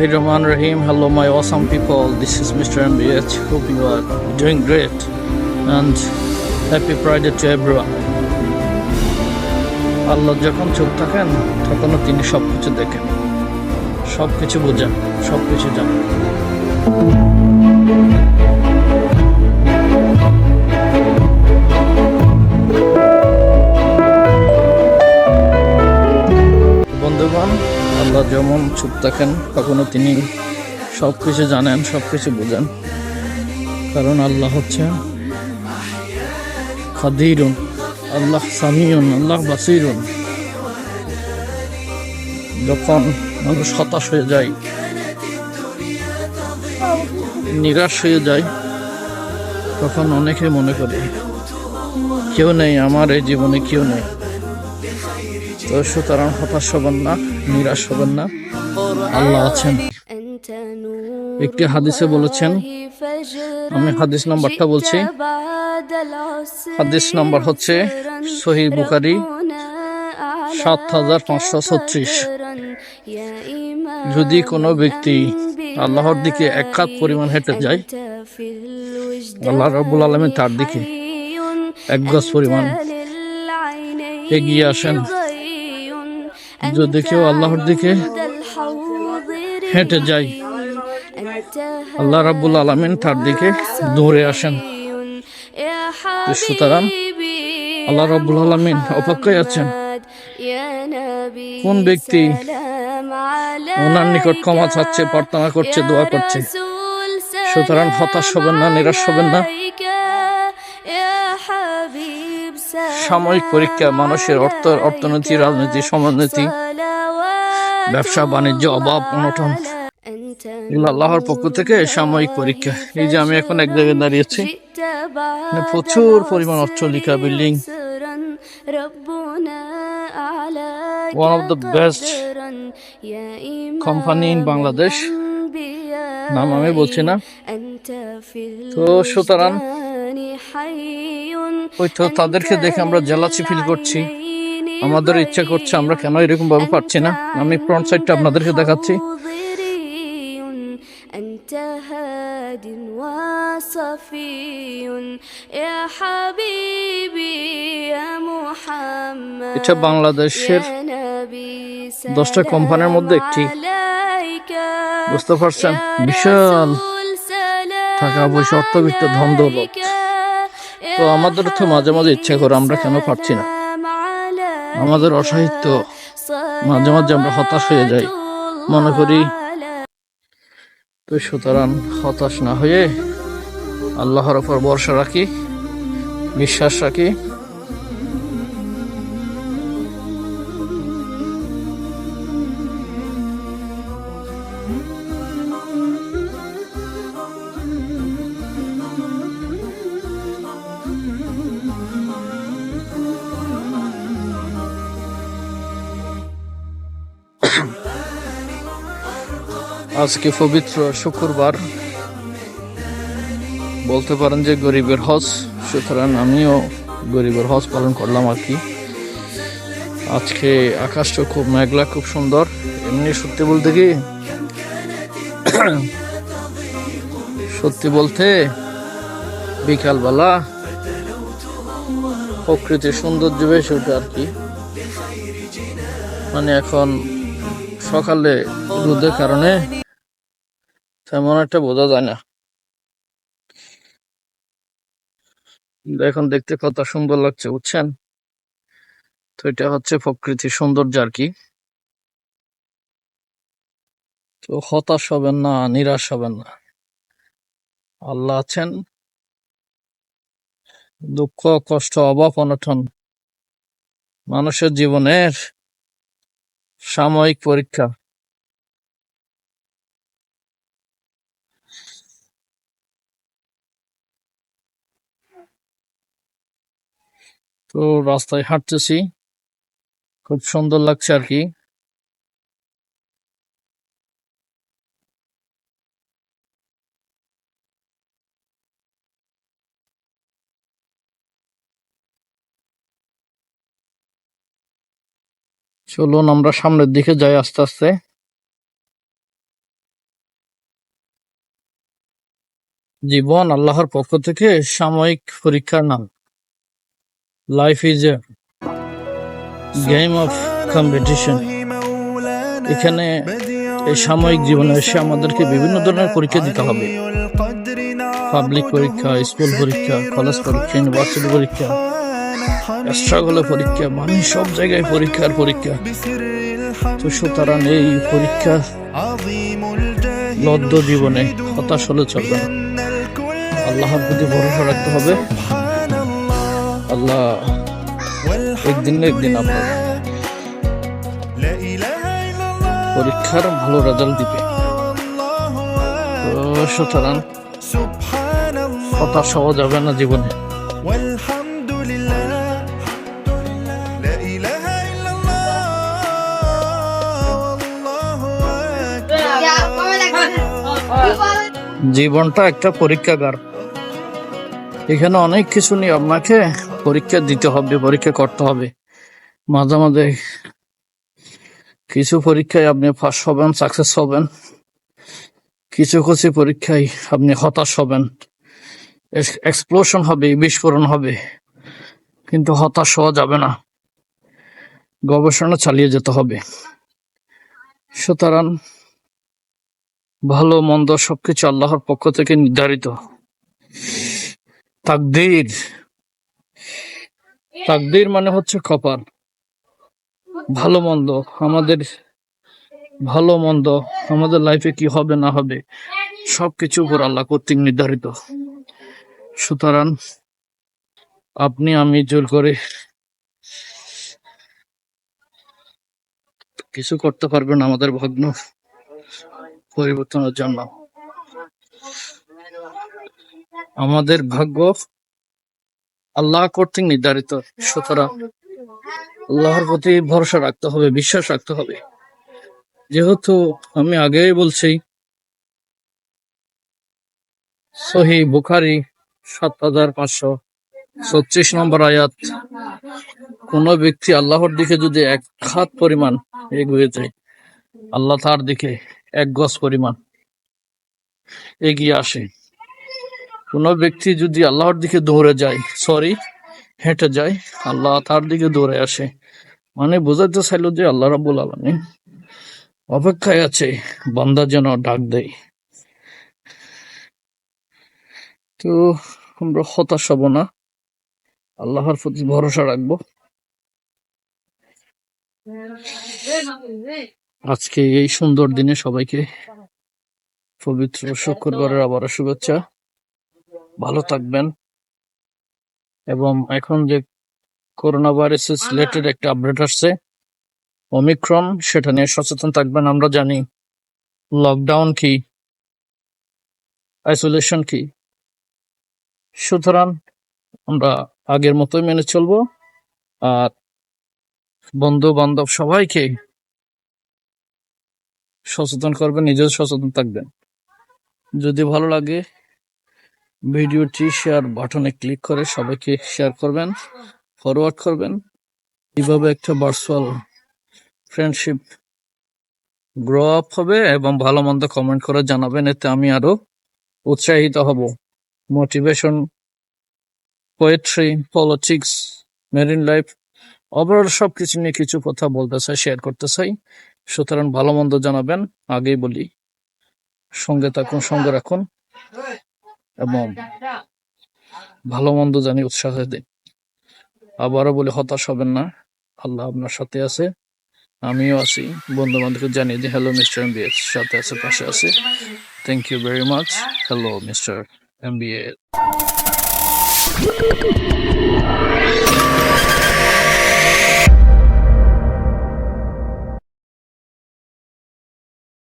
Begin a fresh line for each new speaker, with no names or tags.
Rahman Rahim, hello my awesome people. This is Mr. MBH. Hope you are doing great and happy Friday to everyone. আল্লাহ যখন চোখ থাকেন তখনও তিনি সব কিছু দেখেন সব কিছু বোঝেন সব কিছু জানেন চুপ থাকেন, কখনো তিনি সব কিছু জানেন, সব কিছু বোঝেন। কারণ আল্লাহ হচ্ছে খাদিরুন, আল্লাহ সামিউন, আল্লাহ বাসিরুন। যখন মানুষ হতাশ হয়ে যায়, নিরাশ হয়ে যায়, তখন অনেকে মনে করে, কেউ নেই, আমার এই জীবনে কেউ নেই। তো সুতরাং হতাশ হবেন না, নিরাশ হবেন না। আল্লাহ আছেন। একটি হাদিসে বলেছেন, আমি হাদিস নাম্বারটা বলছি। হাদিস নাম্বার হচ্ছে সহি বুখারি, সাত হাজার পাঁচশো ছত্রিশ। যদি কোনো ব্যক্তি আল্লাহর দিকে এক হাত পরিমাণ হেঁটে যায়, আল্লাহ রব্বুল আলমী তার দিকে এক গজ পরিমাণ এগিয়ে আসেন। যদি কেউ আল্লাহর দিকে হেঁটে যায় আল্লাহ রাব্বুল আলমিন তার দিকে দৌড়ে আসেন। সুতরাং আল্লাহ রাব্বুল আলমিন অপেক্ষায় আছেন। কোন ব্যক্তি ওনার নিকট ক্ষমা চাচ্ছে প্রার্থনা করছে দোয়া করছে সুতরাং হতাশ হবেন না নিরাশ হবেন না। সাময়িক পরীক্ষা, মানুষের অর্থ, অর্থনীতি, রাজনীতি সমাজনীতি ব্যবসা, বাণিজ্য, অভাব, অনটন, এগুলো আল্লাহর পক্ষ থেকে সাময়িক পরীক্ষা। এই যে আমি এখন এক জায়গায় দাঁড়িয়েছি প্রচুর পরিমাণ অট্টালিকা building. One of the best company in Bangladesh নাম আমি বলছি না। তো সুতরাং ওই তো তাদেরকে দেখে আমরা জেলাচি ফিল করছি আমাদের ইচ্ছা করছে আমরা কেন এরকম ভাবে পারছি না আমি ফ্রন্ট সাইডটা আপনাদেরকে দেখাচ্ছি
أنت هاد وصفي يا حبيبي يا محمد
এটা বাংলাদেশের
يا نبي
দশটা কোম্পানির মধ্যে একটি
عليك
বুঝতে পারছেন
يا
বিশাল
رسول سلام
টাকা পয়সা অর্থবিত্ত ধন দৌলত
عليك
তো আমাদের তো মাঝে মাঝে ইচ্ছা করে আমরা কেন পারছি না? আমাদের অসাহিত্য, মাঝে মাঝে আমরা হতাশ হয়ে যাই। মনে করি, তো সুতরাং হতাশ না হয়ে আল্লাহর ওপর ভরসা রাখি, বিশ্বাস রাখি আজকে পবিত্র শুক্রবার। বলতে পারেন যে গরিবের হজ, সুতরাং আমিও গরিবের হজ পালন করলাম আর কি। আজকে আকাশটা খুব মেঘলা, খুব সুন্দর। এমনি সত্যি বলতে কি, সত্যি বলতে বিকালবেলা প্রকৃতির সৌন্দর্য বেশি ওঠে আর কি। মানে এখন সকালে রোদের কারণে তেমন একটা বোঝা যায় না। এখন দেখতে কত সুন্দর লাগছে, বুঝছেন? তো এটা হচ্ছে প্রকৃতির সৌন্দর্য আর কি। তো হতাশ হবেন না, নিরাশ হবেন না। আল্লাহ আছেন। দুঃখ, কষ্ট, অভাব, অনটন মানুষের জীবনের সাময়িক পরীক্ষা। তো রাস্তায় হাঁটতেছি। খুব সুন্দর লাগছে আর কি। চলুন আমরা সামনের দিকে যাই আস্তে আস্তে। জীবন আল্লাহর পক্ষ থেকে সাময়িক পরীক্ষার নাম। Life is a game of competition এখানে এই সাময়িক জীবনে এসে আমাদেরকে বিভিন্ন ধরনের পরীক্ষা দিতে হবে। পাবলিক পরীক্ষা স্কুল পরীক্ষা কলেজ পরীক্ষা ইউনিভার্সিটি পরীক্ষা স্ট্রাগলের পরীক্ষা মানে সব জায়গায় পরীক্ষার পরীক্ষা। তো সুতরাং এই পরীক্ষা লদ্দ জীবনে হতাশ হলে চলবে না। আল্লাহর প্রতি ভরসা রাখতে হবে। الله একদিন না একদিন আপনার পরীক্ষার ভালো রেজাল্ট দিবে। সুতরাং হতাশ হওয়া যাবে না জীবনে। জীবনটা একটা পরীক্ষাগার। এখানে অনেক কিছু নিয়ে আপনাকে পরীক্ষা দিতে হবে, পরীক্ষা করতে হবে। মাঝে মাঝে কিছু পরীক্ষায় আপনি ফার্স্ট হবেন সাকসেস হবেন। কিছু কিছু পরীক্ষায় আপনি হতাশ হবেন। এক্সপ্লোশন হবে, বিস্ফোরণ হবে। কিন্তু হতাশ হওয়া যাবে না। গবেষণা চালিয়ে যেতে হবে। সুতরাং ভালো, মন্দ সবকিছু আল্লাহর পক্ষ থেকে নির্ধারিত। তাকদীর তাকদীর মানে হচ্ছে কপাল ভালো মন্দ, আমাদের ভালো মন্দ, আমাদের লাইফে কি হবে না হবে, সবকিছু উপর আল্লাহ কর্তৃক নির্ধারিত। সুতরাং আপনি, আমি জোর করে কিছু করতে পারবেন আমাদের ভগ্ন পরিবর্তনের জন্য। আমাদের ভাগ্য আল্লাহ কর্তৃক নির্ধারিত, সুতরাং আল্লাহর প্রতি ভরসা রাখতে হবে, বিশ্বাস রাখতে হবে। যেহেতু আমি আগেই বলছি, সহি বুখারি সাত হাজার পাঁচশো ছত্রিশ নম্বর আয়াত, কোন ব্যক্তি আল্লাহর দিকে যদি এক হাত পরিমাণ এগিয়ে যায়, আল্লাহ তার দিকে এক গজ পরিমাণ এগিয়ে আসে। কোন ব্যক্তি যদি আল্লাহর দিকে দৌড়ে যায় সরি হেঁটে যায়, আল্লাহ তার দিকে দৌড়ে আসে। মানে বোঝাতে চাইল যে আল্লাহ রাবুল আলমী অপেক্ষায় আছে, বান্দা যেন ডাক দেয়। তো আমরা হতাশ হব না, আল্লাহর প্রতি ভরসা রাখব। আজকে এই সুন্দর দিনে সবাইকে পবিত্র শুক্রবারের আবার শুভেচ্ছা। ভালো থাকবেন। এবং এখন যে করোনা ভাইরাসের রিলেটেড একটা আপডেট আসছে অমিক্রন সেটা নিয়ে সচেতন থাকবেন আমরা জানি। লকডাউন কি? আইসোলেশন কি? সুতরাং আমরা আগের মতোই মেনে চলবো। আর বন্ধু বান্ধব সবাইকে সচেতন করবেন নিজেও সচেতন থাকবেন। যদি ভালো লাগে ভিডিওটি শেয়ার বাটনে ক্লিক করে সবাইকে শেয়ার করবেন, ফরওয়ার্ড করবেন। কীভাবে একটা ভার্চুয়াল ফ্রেন্ডশিপ গ্রো আপ হবে এবং ভালো মন্দ কমেন্ট করে জানাবেন, এতে আমি আরও উৎসাহিত হব। Motivation poetry politics marine life overall সবকিছু নিয়ে কিছু কথা বলতে চাই শেয়ার করতে চাই। সুতরাং ভালো মন্দ জানাবেন, আগেই বলি। সঙ্গে থাকুন, সঙ্গে রাখুন। এবং ভালো মন্দ জানি উৎসাহ দিন আবারও বলে, হতাশ হবেন না। আল্লাহ আপনার সাথে আছে, আমিও আছি। বন্ধু বান্ধবকে জানিয়ে দিই হ্যালো মিস্টার এম সাথে আছে, পাশে আছে। Thank you very much hello mister M